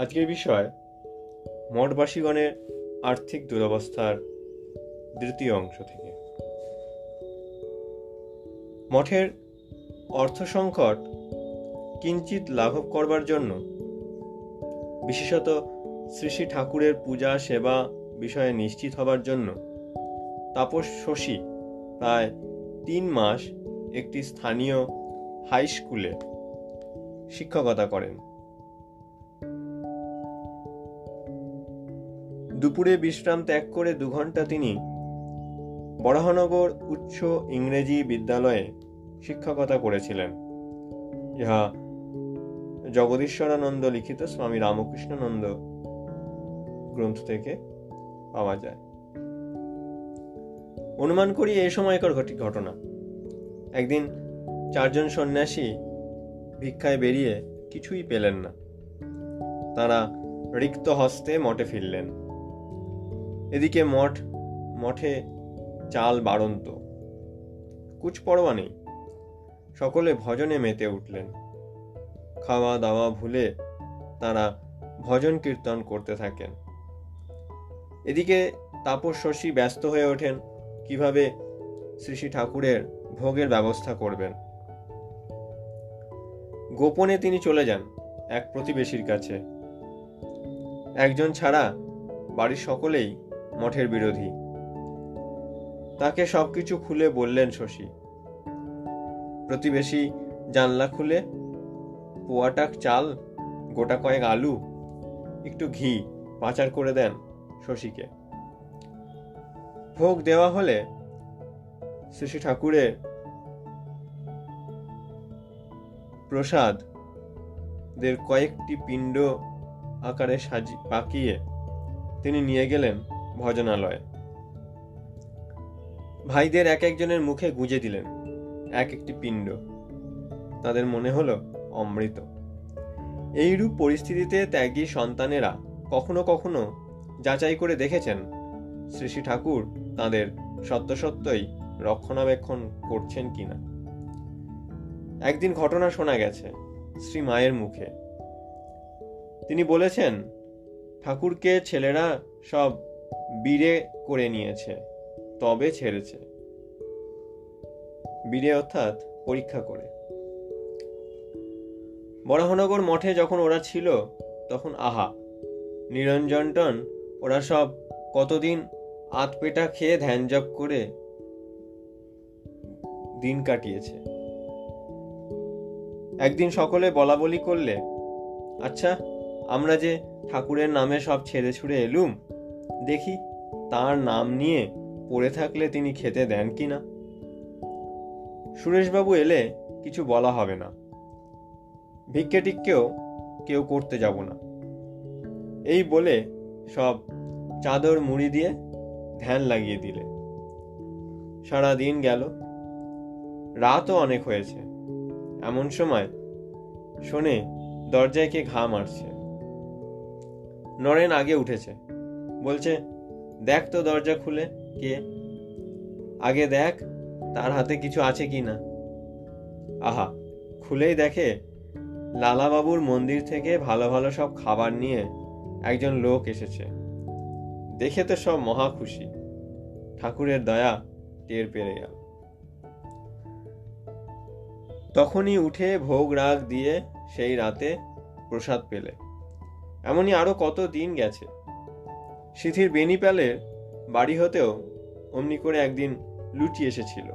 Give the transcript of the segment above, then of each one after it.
আজকের বিষয়, মঠবাসীগণের আর্থিক দুরবস্থার দ্বিতীয় অংশ থেকে। মঠের অর্থ সংকট কিঞ্চিত লাঘব করবার জন্য, বিশেষত শ্রী শ্রী ঠাকুরের পূজা, সেবা বিষয়ে নিশ্চিত হবার জন্য তাপস শশী প্রায় তিন মাস একটি স্থানীয় হাই স্কুলে শিক্ষকতা করেন। দুপুরে বিশ্রাম ত্যাগ করে দু ঘণ্টা তিনি বরাহনগর উচ্চ ইংরেজি বিদ্যালয়ে শিক্ষকতা করেছিলেন। ইহা জগদীশ্বরানন্দ লিখিত স্বামী রামকৃষ্ণানন্দ গ্রন্থ থেকে পাওয়া যায়। অনুমান করি এই সময়কার ঘটি ঘটনা। একদিন চারজন সন্ন্যাসী ভিক্ষায় বেরিয়ে কিছুই পেলেন না। তারা রিক্ত হস্তে মঠে ফিরলেন। এদিকে মঠ, মঠে চাল বাড়ন্ত। কুচ পরোয়া নেই। সকলে ভজনে মেতে উঠলেন। খাওয়া দাওয়া ভুলে তারা ভজন কীর্তন করতে থাকেন। এদিকে তাপস শশী ব্যস্ত হয়ে ওঠেন, কীভাবে শ্রী ঠাকুরের ভোগের ব্যবস্থা করবেন। গোপনে তিনি চলে যান এক প্রতিবেশীর কাছে। একজন ছাড়া বাড়ির সকলেই মঠের বিরোধী। তাকে সবকিছু খুলে বললেন শশী। প্রতিবেশী জানলা খুলে, পোয়াটাক চাল, গোটা কয়েক আলু, একটু ঘি পাচার করে দেন শশীকে। ভোগ দেওয়া হলে শ্রী ঠাকুরের প্রসাদ দের কয়েকটি পিণ্ড আকারে সাজি, পাকিয়ে তিনি নিয়ে গেলেন। ভজনালয়ে। ভাইদের এক একজনের মুখে গুঁজে দিলেন এক একটি পিণ্ড। তাদের মনে হলো অমৃত। এইরূপ পরিস্থিতিতে ত্যাগী সন্তানেরা কখনো কখনো যাচাই করে দেখেছেন শ্রী শ্রী ঠাকুর তাদের সত্য সত্যই রক্ষণাবেক্ষণ করছেন কিনা। একদিন ঘটনা শোনা গেছে শ্রী মায়ের মুখে। তিনি বলেছেন, ঠাকুরকে ছেলেরা সব বীরে করে নিয়েছে, তবে ছেড়েছে। বীরে অর্থাৎ পরীক্ষা করে। বরাহনগর মঠে যখন ওরা ছিল, তখন আহা, নিরঞ্জনটন, ওরা সব কতদিন আতপেটা খেয়ে ধ্যান জপ করে দিন কাটিয়েছে। একদিন সকলে বলা বলি করলে আচ্ছা আমরা যে ঠাকুরের নামে সব ছেড়ে ছুড়ে এলুম দেখি তার নাম নিয়ে পড়ে থাকলে তিনি খেতে দেন কি না। সুরেশবাবু এলে কিছু বলা হবে না। ভিক্ষে টিক্কেও কেউ করতে যাব না। এই বলে সব চাদর মুড়ি দিয়ে ধ্যান লাগিয়ে দিলে। সারা দিন গেল। রাতও অনেক হয়েছে। এমন সময় শোনে দরজায় কে ঘা মারছে। নরেন আগে উঠেছে। বলছে, দেখ তো দরজা খুলে, কে? আগে দেখ, তার হাতে কিছু আছে কি না? আহা, খুলেই দেখে? লালাবাবুর মন্দির থেকে ভালো ভালো সব খাবার নিয়ে একজন লোক এসেছে। দেখে তো সব মহা খুশি। ঠাকুরের দয়া টের পেরে গেল। তখনই উঠে ভোগ রাগ দিয়ে সেই রাতে প্রসাদ পেলে। এমনই আরও কত দিন গেছে। সিথির বেনিপ্যালের বাড়ি হতেও অমনি করে একদিন লুটি এসেছিল।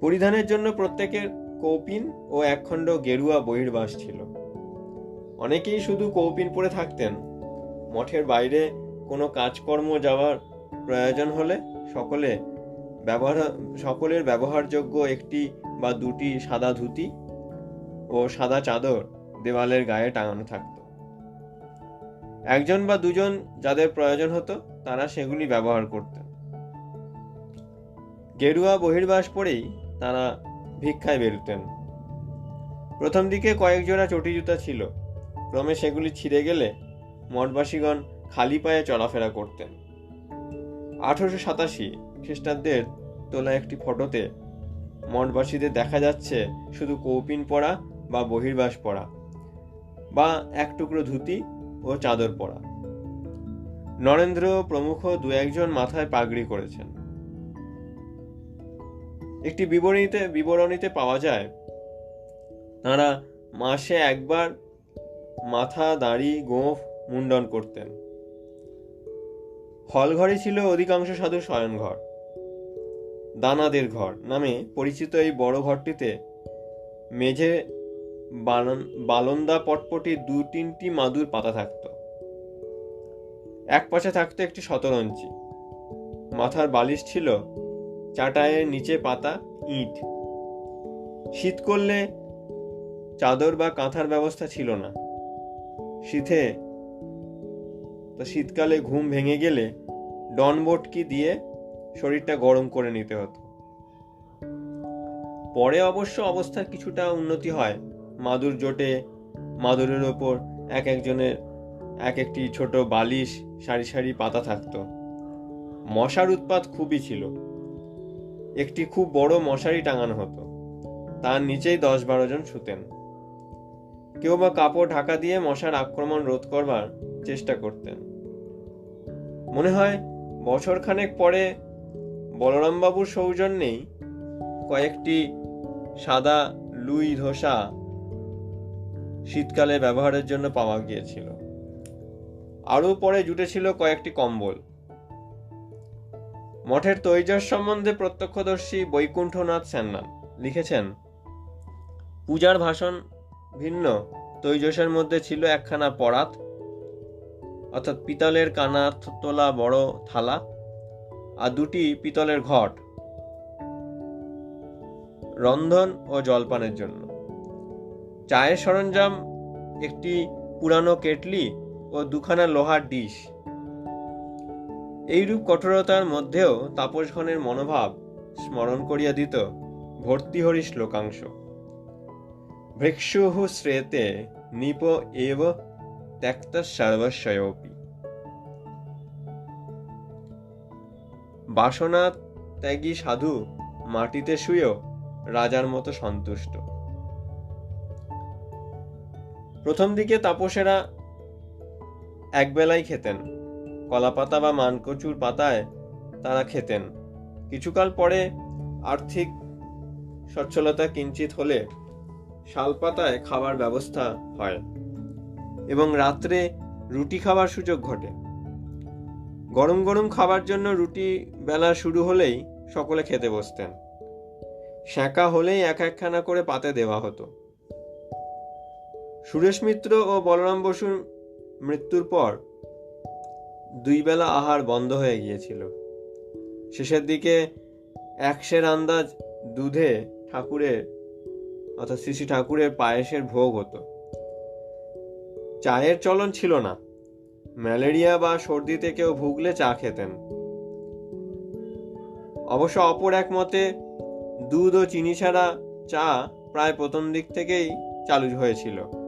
পরিধানের জন্য প্রত্যেকের কৌপিন ও একখণ্ড গেরুয়া বহির্বাস ছিল। অনেকেই শুধু কৌপিন পরে থাকতেন। মঠের বাইরে কোনো কাজকর্ম যাওয়ার প্রয়োজন হলে সকলে ব্যবহার, সকলের ব্যবহারযোগ্য একটি বা দুটি সাদা ধুতি ও সাদা চাদর দেওয়ালের গায়ে টাঙানো থাকত। একজন বা দুজন যাদের প্রয়োজন হতো, তারা সেগুলি ব্যবহার করতেন গেরুয়া বহির্বাস পরেই তারা ভিক্ষায় বেরুতেন। প্রথম দিকে কয়েক জোড়া চটি জুতা ছিল। ক্রমে সেগুলি ছিঁড়ে গেলে মঠবাসীগণ খালি পায়ে চলাফেরা করতেন। আঠারোশো সাতাশি খ্রিস্টাব্দের তোলা একটি ফটোতে মঠবাসীদের দেখা যাচ্ছে শুধু কৌপিন পরা বা বহির্বাস পরা বা এক টুকরো ধুতি ও চাদর পরা। নরেন্দ্র প্রমুখ দু একজন মাথায় পাগড়ি করেছেন। একটি বিবরণীতে বিবরণীতে পাওয়া যায়, তাঁরা মাসে একবার মাথা, দাড়ি, গোঁফ মুন্ডন করতেন। হলঘরই ছিল অধিকাংশ সাধু শয়নঘর দানাদের ঘর নামে পরিচিত এই বড় ঘরটিতে মেঝে বালন্দা পটপটি দু তিনটি মাদুর পাতা থাকত। এক পাশে থাকতো একটি শতরঞ্চি মাথার বালিশ ছিল চাটায়ের নিচে পাতা, ইট। শীত করলে চাদর বা কাঁথার ব্যবস্থা ছিল না। শীতে, তো শীতকালে ঘুম ভেঙে গেলে ডন বটকি দিয়ে শরীরটা গরম করে নিতে হতো। পরে অবশ্য অবস্থার কিছুটা উন্নতি হয়। মাদুর জোটে, মাদুরের ওপর এক একজনের এক একটি ছোট বালিশ, সারি সারি পাতা থাকতো। মশার উৎপাত খুবই ছিল। একটি খুব বড় মশারি টাঙানো হতো। তার নিচেই দশ বারো জন শুতেন। কেউ বা কাপড় ঢাকা দিয়ে মশার আক্রমণ রোধ করবার চেষ্টা করতেন। মনে হয় বছর খানেক পরে বলরামবাবুর সৌজন্যেই কয়েকটি সাদা লুই ধোসা শীতকালে ব্যবহারের জন্য পাওয়া গিয়েছিল। আরও পরে জুটেছিল কয়েকটি কম্বল। মঠের তৈজস সম্বন্ধে প্রত্যক্ষদর্শী বৈকুণ্ঠনাথ সান্যাল লিখেছেন, পূজার ভাষণ ভিন্ন। তৈজসের মধ্যে ছিল একখানা পরাত, অর্থাৎ পিতলের কানা তোলা বড় থালা, আর দুটি পিতলের ঘট, রন্ধন ও জলপানের জন্য। চায়ের সরঞ্জাম, একটি পুরানো কেটলি ও দুখানা লোহার ডিশ। এইরূপ কঠোরতার মধ্যেও তাপসগণের মনোভাব স্মরণ করিয়া দিত ভর্তিহরি শ্লোকাংশ ভৃক্ষুঃ শ্রেতে নিপ এব ত্যক্ত সর্বস্বয়পি। বাসনা ত্যাগী সাধু মাটিতে শুয়েও রাজার মতো সন্তুষ্ট। প্রথম দিকে তাপসেরা একবেলাই খেতেন। কলাপাতা বা মানকচুর পাতায় তারা খেতেন। কিছুকাল পরে আর্থিক সচ্ছলতা কিঞ্চিত হলে শালপাতায় খাবার ব্যবস্থা হয় এবং রাত্রে রুটি খাবার সুযোগ ঘটে। গরম গরম খাবার জন্য রুটি বেলা শুরু হলেই সকলে খেতে বসতেন। শ্যাঁকা হলেই এক একখানা করে পাতে দেওয়া হতো। সুরেশ মিত্র ও বলরাম বসুর মৃত্যুর পর দুই বেলা আহার বন্ধ হয়ে গিয়েছিল। শেষের দিকে একশের আন্দাজ দুধে ঠাকুরের অর্থাৎ শ্রী ঠাকুরের পায়েসের ভোগ হতো। চায়ের চলন ছিল না। ম্যালেরিয়া বা সর্দিতে কেউ ভুগলে চা খেতেন। অবশ্য অপর এক মতে, দুধ ও চিনি ছাড়া চা প্রায় প্রথম দিক থেকেই চালু হয়েছিল।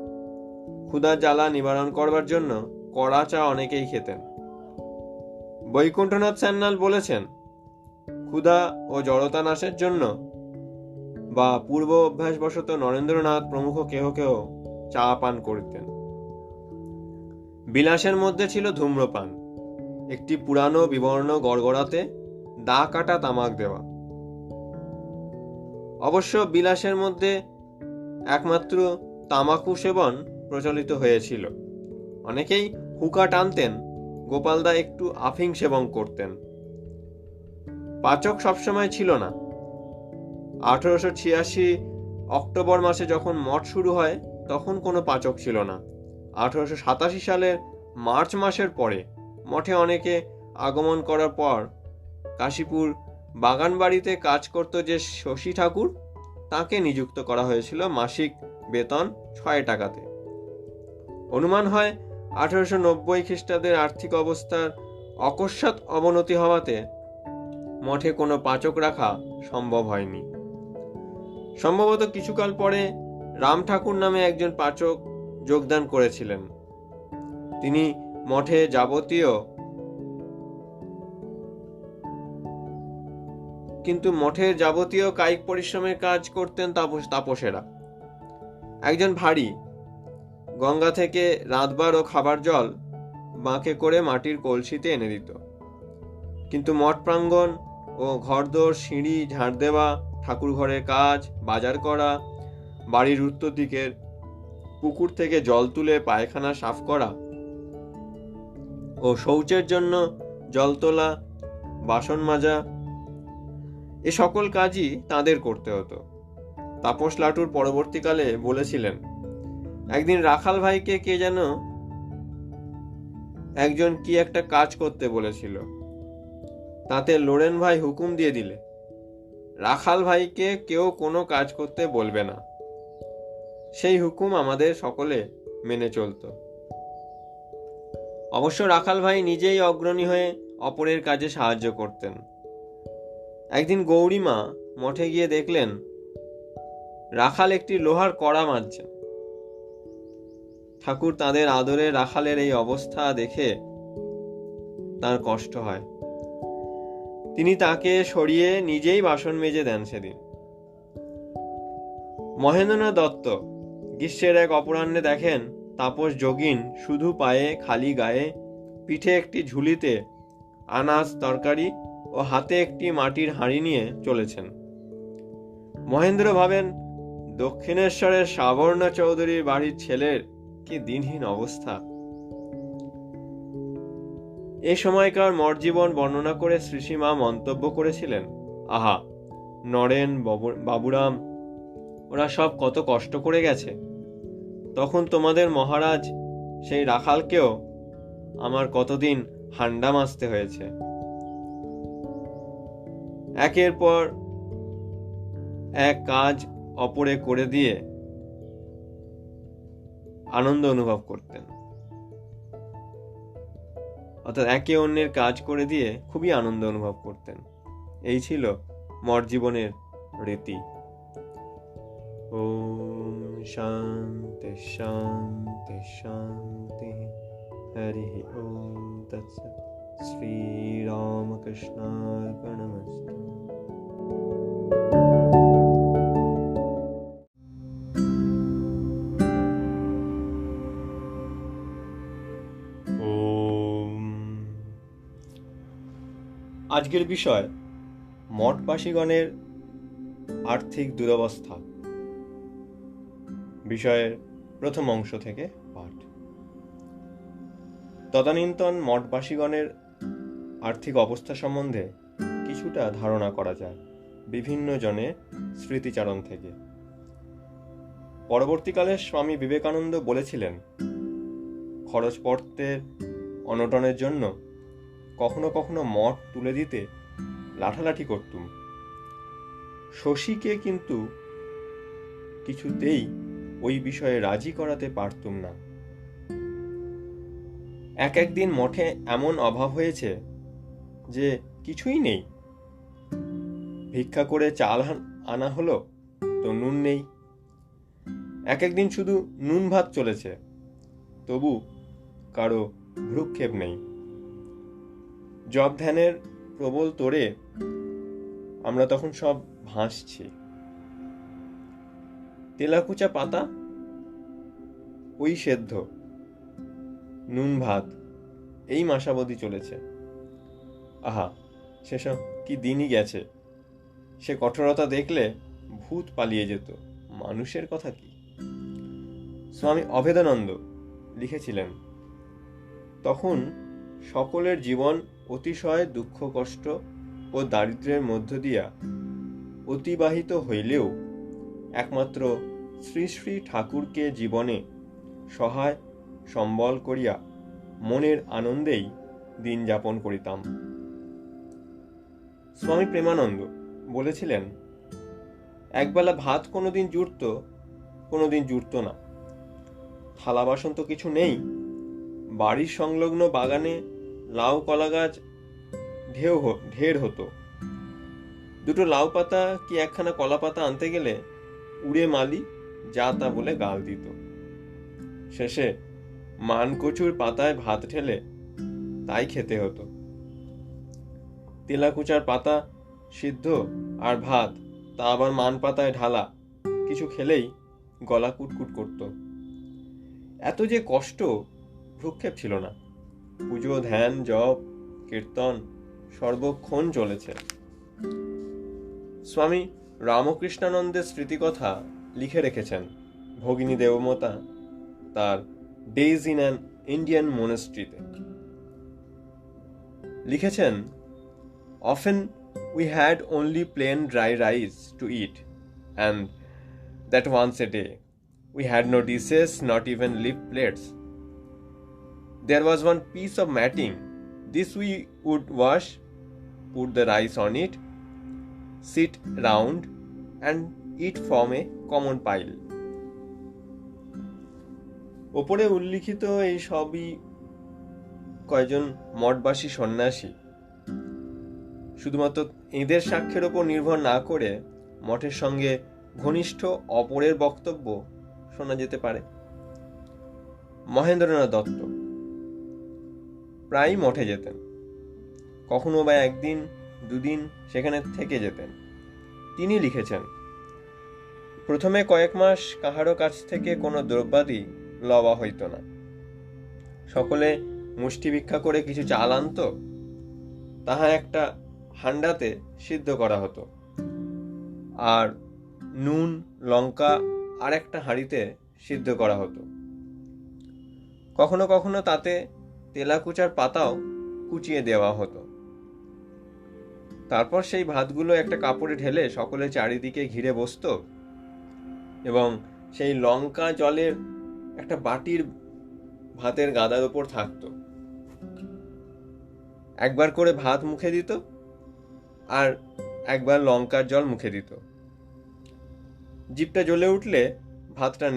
ক্ষুধার জ্বালা নিবারণ করবার জন্য কড়া চা অনেকেই খেতেন। বৈকুণ্ঠনাথ সান্যাল বলেছেন, ক্ষুধা ও জড়তা নাশের জন্য বা পূর্ব অভ্যাসবশত নরেন্দ্রনাথ প্রমুখ কেহ কেহ চা পান করতেন। বিলাসের মধ্যে ছিল ধূম্রপান, একটি পুরানো বিবর্ণ গড়গড়াতে দা কাটা তামাক দেওয়া। অবশ্য বিলাসের মধ্যে একমাত্র তামাকু সেবন প্রচলিত হয়েছিল। অনেকেই হুকা টানতেন গোপালদা একটু আফিং সেবন করতেন। পাচক সবসময় ছিল না। আঠারোশো ছিয়াশি অক্টোবর মাসে যখন মঠ শুরু হয়, তখন কোনো পাচক ছিল না। আঠারোশো সাতাশি সালের মার্চ মাসের পরে মঠে অনেকে আগমন করার পর কাশীপুর বাগান বাড়িতে কাজ করত যে শশী ঠাকুর, তাকে নিযুক্ত করা হয়েছিল মাসিক বেতন ছয় টাকাতে। অনুমান হয়, আঠারোশো নব্বই খ্রিস্টাব্দের আর্থিক অবস্থার অকস্মাৎ অবনতি হওয়াতে মঠে কোনো পাচক রাখা সম্ভব হয়নি। সম্ভবত কিছুকাল পরে রাম ঠাকুর নামে একজন পাচক যোগদান করেছিলেন। তিনি মঠে যাবতীয় কিন্তু মঠের যাবতীয় কায়িক পরিশ্রমের কাজ করতেন তাপস, তাপসেরা। একজন ভারী গঙ্গা থেকে রাতবার ও খাবার জল বাঁকে করে মাটির কলসিতে এনে দিত। কিন্তু মঠ প্রাঙ্গণ ও ঘরদোর, সিঁড়ি, ঝাড় দেওয়া ঠাকুর ঘরের কাজ, বাজার করা, বাড়ির উত্তর দিকের পুকুর থেকে জল তুলে পায়খানা সাফ করা ও শৌচের জন্য জল তোলা, বাসন মাজা, এ সকল কাজই তাদের করতে হতো। তাপস লাটুর পরবর্তীকালে বলেছিলেন একদিন রাখাল ভাইকে কে যেন একজন কি একটা কাজ করতে বলেছিল। তাতে লোরেন ভাই হুকুম দিয়ে দিলে, রাখাল ভাইকে কেউ কোনো কাজ করতে বলবে না। সেই হুকুম আমাদের সকলে মেনে চলত। অবশ্য রাখাল ভাই নিজেই অগ্রণী হয়ে অপরের কাজে সাহায্য করতেন। একদিন গৌরীমা মঠে গিয়ে দেখলেন, রাখাল একটি লোহার কড়া মারছেন। ঠাকুর তাদের আদরে রাখালের এই অবস্থা দেখে তার কষ্ট হয়। তিনি তাকে সরিয়ে নিজেই বাসন মেজে দেন সেদিন। মহেন্দ্রনাথ দত্ত গ্রীষ্মের এক অপরাহ্নে দেখেন, তাপস যোগিন শুধু পায়ে, খালি গায়ে, পিঠে একটি ঝুলিতে আনাজ, তরকারি ও হাতে একটি মাটির হাঁড়ি নিয়ে চলেছেন। মহেন্দ্র ভাবেন, দক্ষিণেশ্বরের সাবর্ণ চৌধুরীর বাড়ির ছেলের কি দিনহীন অবস্থা? এ সময়কার মরজীবন বর্ণনা করে শ্রীসীমা মন্তব্য করেছিলেন, আহা, নরেন বাবুরাম, ওরা সব কত কষ্ট করে গেছে। তখন তোমাদের মহারাজ সেই রাখালকেও আমার কতদিন হান্ডা মাসতে হয়েছে। একের পর এক কাজ অপরে করে দিয়ে আনন্দ অনুভব করতেন। অর্থাৎ একে অন্যের কাজ করে দিয়ে খুবই আনন্দ অনুভব করতেন। এই ছিল মর জীবনের রীতি। ওম শান্তি শান্তি শান্তি। হরি ওম তৎসৎ শ্রীরামকৃষ্ণার্পণমস্তু। আজকের বিষয় মঠবাসীগণের আর্থিক দুরবস্থা। বিষয়ের প্রথম অংশ থেকে পাঠ। তদানীন্তন মঠবাসীগণের আর্থিক অবস্থা সম্বন্ধে কিছুটা ধারণা করা যায় বিভিন্ন জনের স্মৃতিচারণ থেকে। পরবর্তীকালে স্বামী বিবেকানন্দ বলেছিলেন খরচপত্রের অনটনের জন্য কখনো কখনো মঠ তুলে দিতে লাঠালাঠি করতুম। শশীকে কিন্তু কিছুতেই ওই বিষয়ে রাজি করাতে পারতুম না। এক একদিন মঠে এমন অভাব হয়েছে যে কিছুই নেই। ভিক্ষা করে চাল আনা হলো তো নুন নেই। এক একদিন শুধু নুন ভাত চলেছে। তবু কারও ভ্রুক্ষেপ নেই। জব ধ্যানের প্রবল তোড়ে আমরা তখন সব ভাসছি। তেলাকুচা পাতা ওই সেদ্ধ, নুন ভাত, এই মাসাবধি চলেছে। আহা, সেসব কি দিনই গেছে? সে কঠোরতা দেখলে ভূত পালিয়ে যেত। মানুষের কথা কি? স্বামী অভেদানন্দ লিখেছিলেন, তখন সকলের জীবন অতিশয় দুঃখ, কষ্ট ও দারিদ্র্যের মধ্য দিয়া অতিবাহিত হইলেও একমাত্র শ্রী শ্রী ঠাকুরকে জীবনে সহায় সম্বল করিয়া মনের আনন্দেই দিন যাপন করিতাম। স্বামী প্রেমানন্দ বলেছিলেন, একবেলা ভাত কোনোদিন জুড়ত কোনোদিন জুড়ত না। থালা বাসন তো কিছু নেই। বাড়ির সংলগ্ন বাগানে লাউ কলা গাছ ঢেউ ঢের হতো। দুটো লাউ পাতা কি একখানা কলা পাতা আনতে গেলে উড়ে মালি যা তা বলে গাল দিত। শেষে মানকচুর পাতায় ভাত ঠেলে তাই খেতে হতো। তেলাকুচার পাতা সিদ্ধ আর ভাত তা আবার মান পাতায় ঢালা কিছু খেলেই গলা কুটকুট করত। এত যে কষ্ট ভ্রুক্ষেপ ছিল না। পুজো, ধ্যান, জপ, কীর্তন সর্বক্ষণ চলেছে। স্বামী রামকৃষ্ণানন্দের স্মৃতিকথা লিখে রেখেছেন ভগিনী দেবমতা তার ডেজ ইন অ্যান ইন্ডিয়ান মনেস্ট্রিতে লিখেছেন often we had only plain dry rice to eat and that once a day we had no dishes not even leaf plates There was one piece of matting. This we would wash, put the rice on it, sit round, and eat from a common pile. ওপরে উল্লিখিত এই সবই কয়জন মঠবাসী সন্ন্যাসী শুধুমাত্র এদের সাক্ষ্যের ওপর নির্ভর না করে মঠের সঙ্গে ঘনিষ্ঠ অপরের বক্তব্য শোনা যেতে পারে মহেন্দ্রনাথ দত্ত প্রায়ই মঠে যেতেন। কখনো বা একদিন, দুদিন সেখানে থেকে যেতেন। তিনি লিখেছেন, প্রথমে কয়েক মাস কাহারও কাছ থেকে কোনো দ্রব্যাদি লওয়া হইত না। সকলে মুষ্টি ভিক্ষা করে কিছু চাল আনত, তাহা একটা হান্ডাতে সিদ্ধ করা হতো। আর নুন, লঙ্কা আর একটা হাঁড়িতে সিদ্ধ করা হতো। কখনো কখনো তাতে তেলাকুচার পাতাও কুচিয়ে দেওয়া হতো। তারপর সেই ভাতগুলো একটা কাপড়ে ঢেলে সকলে চারিদিকে ঘিরে বসতো এবং সেই লঙ্কা জলের একটা বাটির ভাতের গাদার ওপর থাকতো। একবার করে ভাত মুখে দিত আর একবার লঙ্কার জল মুখে দিত। জিপটা জ্বলে উঠলে ভাতটা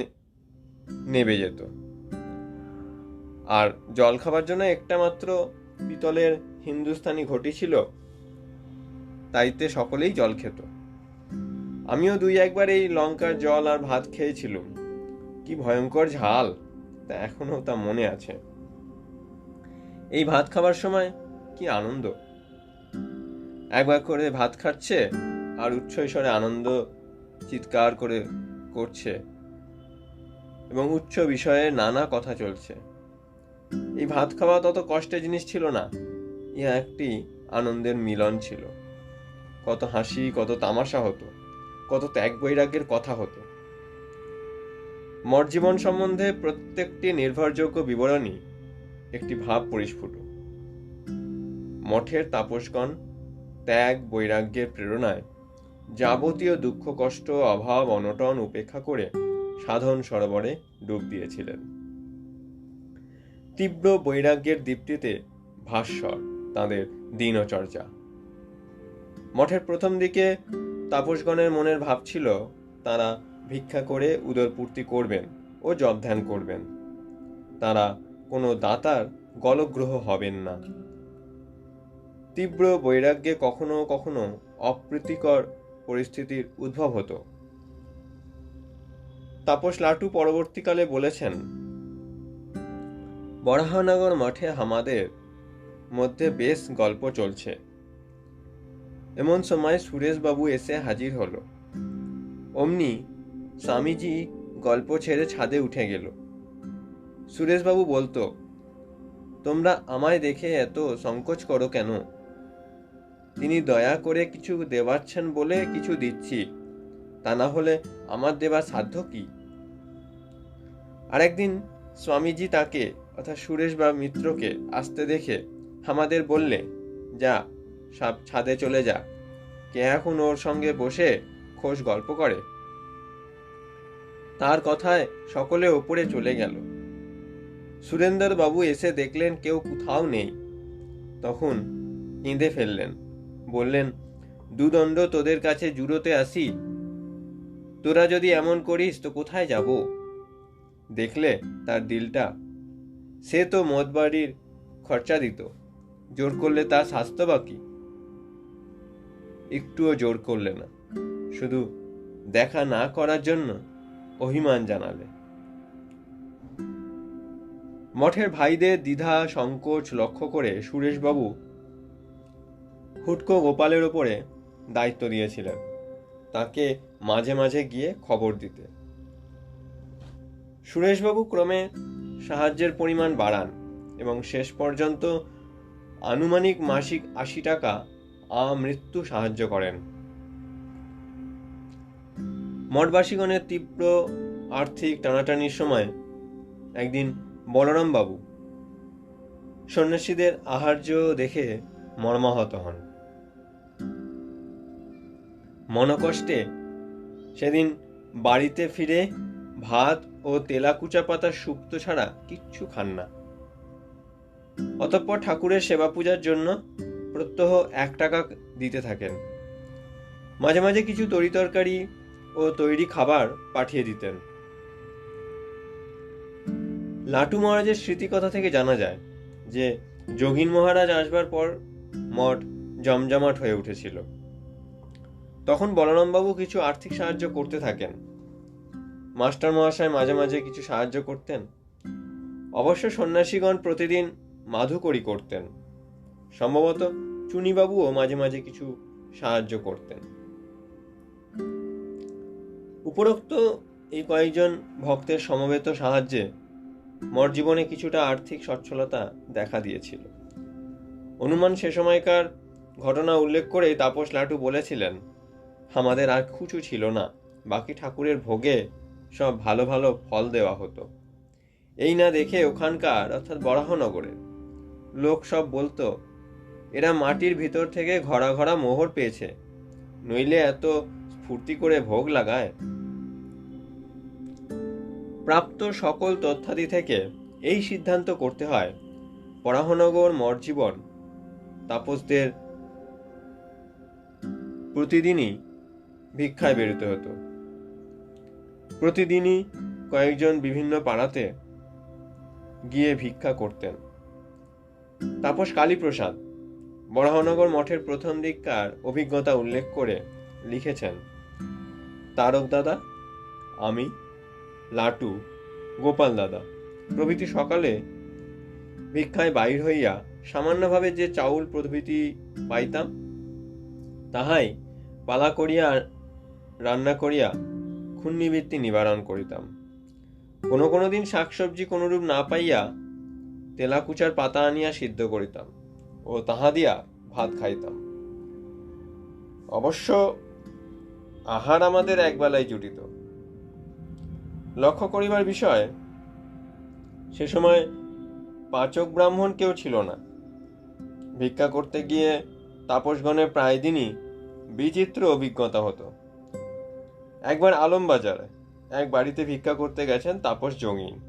নেবে যেত। আর জল খাবার জন্য একটা মাত্র পিতলের হিন্দুস্তানি ঘটি ছিল। তাইতে সকলেই জল খেত। আমিও দুই একবার এই লঙ্কার জল আর ভাত খেয়েছিলুম। কি ভয়ঙ্কর ঝাল, তা এখনও তা মনে আছে। এই ভাত খাবার সময় কি আনন্দ? একবার করে ভাত খাচ্ছে আর উচ্চ স্বরে আনন্দ চিৎকার করে করছে। এবং উচ্চ বিষয়ে নানা কথা চলছে। এই ভাত খাওয়া তত কষ্টের জিনিস ছিল না। ইহা একটি আনন্দের মিলন ছিল। কত হাসি, কত তামাশা হতো। কত ত্যাগ বৈরাগ্যের কথা হতো। মঠ জীবন সম্বন্ধে প্রত্যেকটি নির্ভরযোগ্য বিবরণী একটি ভাব পরিস্ফুট। মঠের তাপসগণ ত্যাগ বৈরাগ্যের প্রেরণায় যাবতীয় দুঃখ, কষ্ট, অভাব, অনটন উপেক্ষা করে সাধন সরোবরে ডুব দিয়েছিলেন। তীব্র বৈরাগ্যের দীপ্তিতে ভাস্বর তাদের দিনচর্যা। মঠের প্রথম দিকে তাপসগণের মনের ভাব ছিল, তারা ভিক্ষা করে উদরপূর্তি করবেন ও জপ ধ্যান করবেন। তারা কোনো দাতার গলগ্রহ হবেন না। তীব্র বৈরাগ্যে কখনো কখনো অপ্রীতিকর পরিস্থিতির উদ্ভব হতো। তাপস লাটু পরবর্তীকালে বলেছেন বরাহনগর মঠে আমাদের মধ্যে বেশ গল্প চলছে। এমন সময় সুরেশবাবু এসে হাজির হলো। অমনি স্বামীজি গল্প ছেড়ে ছাদে উঠে গেল। সুরেশবাবু বলতো তোমরা আমায় দেখে এত সংকোচ করো কেন? তিনি দয়া করে কিছু দেওয়াচ্ছেন বলে কিছু দিচ্ছি। তা না হলে আমার দেবার সাধ্য কি? আরেকদিন স্বামীজি তাকে অর্থাৎ সুরেশ বা মিত্রকে আসতে দেখে আমাদের বললে, যা, সব, ছাদে চলে যা। কে এখন ওর সঙ্গে বসে খোশ গল্প করে? তার কথায় সকলে ওপরে চলে গেল। সুরেন্দর বাবু এসে দেখলেন কেউ কোথাও নেই। তখন কেঁদে ফেললেন। বললেন, দুদণ্ড তোদের কাছে জুড়োতে আসি। তোরা যদি এমন করিস তো কোথায় যাব? দেখলে তার দিলটা সে তো মদ বাড়ির খরচা দিত। জোর করলে তার স্বাস্থ্য বাকি। একটুও জোর করলে না। শুধু দেখা না করার জন্য অভিমান জানালে। মঠের ভাইদের দ্বিধা, সংকোচ লক্ষ্য করে সুরেশবাবু হুটকো গোপালের ওপরে দায়িত্ব দিয়েছিলেন। তাকে মাঝে মাঝে গিয়ে খবর দিতে। সুরেশবাবু ক্রমে সাহায্যের পরিমাণ বাড়ান এবং শেষ পর্যন্ত আনুমানিক মাসিক আশি টাকা আমৃত্যু সাহায্য করেন। মঠবাসীগণের তীব্র আর্থিক টানাটানির সময় একদিন বলরাম বাবু সন্ন্যাসীদের আহার্য দেখে মর্মাহত হন। মনকষ্টে সেদিন বাড়িতে ফিরে ভাত ও তেলাকুচা পাতার সুক্ত ছাড়া কিচ্ছু খান না। অতঃপর ঠাকুরের সেবা পূজার জন্য প্রত্যহ এক টাকা দিতে থাকেন। মাঝে মাঝে কিছু তরি তরকারি ও তৈরি খাবার পাঠিয়ে দিতেন। লাটু মহারাজের স্মৃতিকথা থেকে জানা যায় যে, যোগিন মহারাজ আসবার পর মঠ জমজমাট হয়ে উঠেছিল। তখন বলরামবাবু কিছু আর্থিক সাহায্য করতে থাকেন। মাস্টার মহাশয় মাঝে মাঝে কিছু সাহায্য করতেন। অবশ্য সন্ন্যাসীগণ প্রতিদিন মাধুকরি করতেন। সম্ভবত চুনিবাবুও মাঝে মাঝে কিছু সাহায্য করতেন। উপরোক্ত এই কয়েকজন ভক্তের সমবেত সাহায্যে মর জীবনে কিছুটা আর্থিক সচ্ছলতা দেখা দিয়েছিল। অনুমান সে সময়কার ঘটনা উল্লেখ করে তাপস লাটু বলেছিলেন, আমাদের আর খুচু ছিল না, বাকি ঠাকুরের ভোগে সব ভালো ভালো ফল দেওয়া হতো। এই না দেখে ওখানকার, অর্থাৎ বরাহনগরের, লোক সব বলতো, এরা মাটির ভিতর থেকে ঘরা ঘরা মোহর পেয়েছে, নইলে এত স্ফূর্তি করে ভোগ লাগায়? প্রাপ্ত সকল তথ্যাদি থেকে এই সিদ্ধান্ত করতে হয় পরাহনগর মরজীবন, তাপসদের প্রতিদিনই ভিক্ষায় বেরোতে হতো। প্রতিদিনই কয়েকজন বিভিন্ন পাড়াতে গিয়ে ভিক্ষা করতেন। তাপস কালীপ্রসাদ, বরাহনগর মঠের প্রথম দিককার অভিজ্ঞতা উল্লেখ করে লিখেছেন, তারক দাদা, আমি, লাটু, গোপাল দাদা, প্রভৃতি সকালে ভিক্ষায় বাহির হইয়া সামান্যভাবে যে চাউল প্রভৃতি পাইতাম, তাহাই পালা করিয়া রান্না করিয়া ক্ষুণ্ণিবৃত্তি নিবারণ করিতাম। কোনো কোনো দিন শাকসবজি কোনরূপ না পাইয়া তেলাকুচার পাতা আনিয়া সিদ্ধ করিতাম ও তাহা দিয়া ভাত খাইতাম। অবশ্য আহার আমাদের একবেলায় জুটিত। লক্ষ্য করিবার বিষয়, সে সময় পাচক ব্রাহ্মণ কেউ ছিল না। ভিক্ষা করতে গিয়ে তাপসগণের প্রায় দিনই বিচিত্র অভিজ্ঞতা হতো। একবার আলমবাজারে এক বাড়িতে ভিক্ষা করতে গেছেন তাপস জঙ্গিন।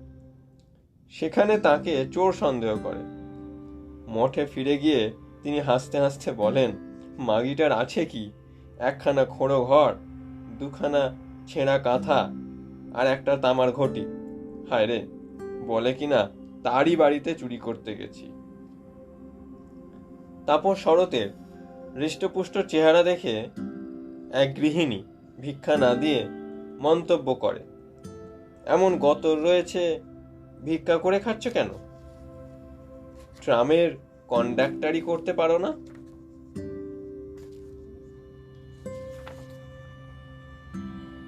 সেখানে তাকে চোর সন্দেহ করে। মঠে ফিরে গিয়ে তিনি হাসতে হাসতে বলেন, মাগিটার আছে কি? একখানা খোড়ো ঘর, দুখানা ছেঁড়া কাঁথা আর একটা তামার ঘটি। হায় রে, বলে কিনা তারই বাড়িতে চুরি করতে গেছি। তারপর শরতের হৃষ্টপুষ্ট চেহারা দেখে এক গৃহিণী ভিক্ষা না দিয়ে মন্তব্য করে। এমন গতর রয়েছে, ভিক্ষা করে খাচ্ছ কেন? ট্রামের কন্ডাক্টারি করতে পারো না?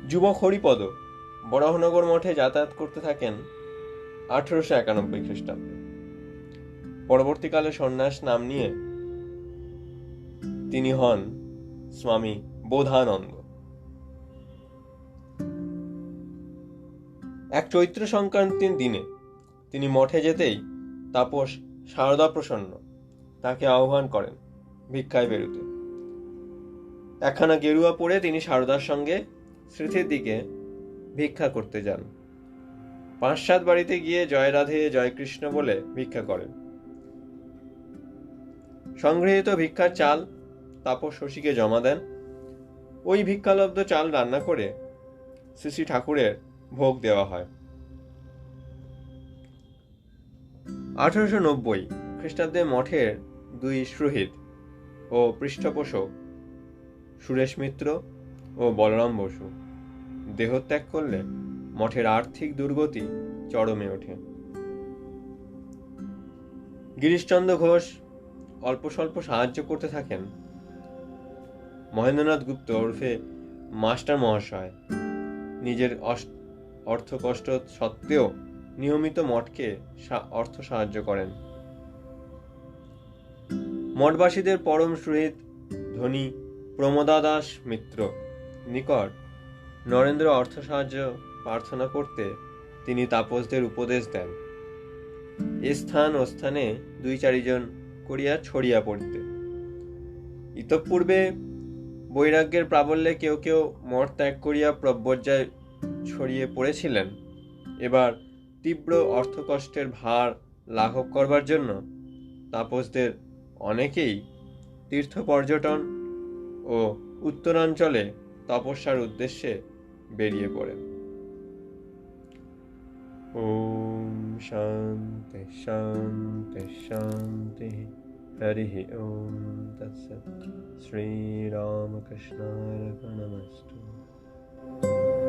যুবক হরিপদ, বরাহনগর মঠে যাতায়াত করতে থাকেন আঠেরোশো একানব্বই খ্রিস্টাব্দে। পরবর্তীকালে সন্ন্যাস নাম নিয়ে তিনি হন স্বামী বোধানন্দ। এক চৈত্র সংক্রান্তির দিনে তিনি মঠে যেতেই তাপস সারদা প্রসন্ন তাকে আহ্বান করেন ভিক্ষায় বেরুতে। একখানা গেরুয়া পরে তিনি সারদার সঙ্গে স্মৃতির দিকে ভিক্ষা করতে যান। পাঁচ সাত বাড়িতে গিয়ে জয় রাধে জয় কৃষ্ণ বলে ভিক্ষা করেন। সংগৃহীত ভিক্ষার চাল তাপস শশীকে জমা দেন। ওই ভিক্ষালব্ধ চাল রান্না করে শ্রী শ্রী ঠাকুরের ভোগ দেওয়া হয়। আঠারোশো নব্বই খ্রিস্টাব্দে মঠের দুই সুহৃদ ও পৃষ্ঠপোষক সুরেশ মিত্র ও বলরাম বসু দেহত্যাগ করলে মঠের আর্থিক দুর্গতি চরমে ওঠে। গিরিশচন্দ্র ঘোষ অল্প স্বল্প সাহায্য করতে থাকেন। মহেন্দ্রনাথ গুপ্ত ওরফে মাস্টার মহাশয় নিজের অর্থ কষ্ট সত্ত্বেও নিয়মিত মঠকে অর্থ সাহায্য করেন। মঠবাসীদের পরম সুহৃদ, ধনী প্রমোদা দাস মিত্র নিকট নরেন্দ্র অর্থ সাহায্য প্রার্থনা করতে তিনি তাপসদের উপদেশ দেন। এ স্থান ও স্থানে দুই চারিজন করিয়া ছড়িয়া পড়তে। ইতঃপূর্বে বৈরাগ্যের প্রাবল্যে কেউ কেউ মঠ ত্যাগ করিয়া প্রব্রজ্জায় ছড়িয়ে পড়েছিলেন। এবার তীব্র অর্থকষ্টের ভার লাঘব করবার জন্য তাপসদের অনেকেই তীর্থ পর্যটন ও উত্তরাঞ্চলে তপস্যার উদ্দেশ্যে বেরিয়ে পড়ে ওম শান্তি শান্তি শান্তি তৎসৎ। শ্রীরামকৃষ্ণার্পণমস্তু।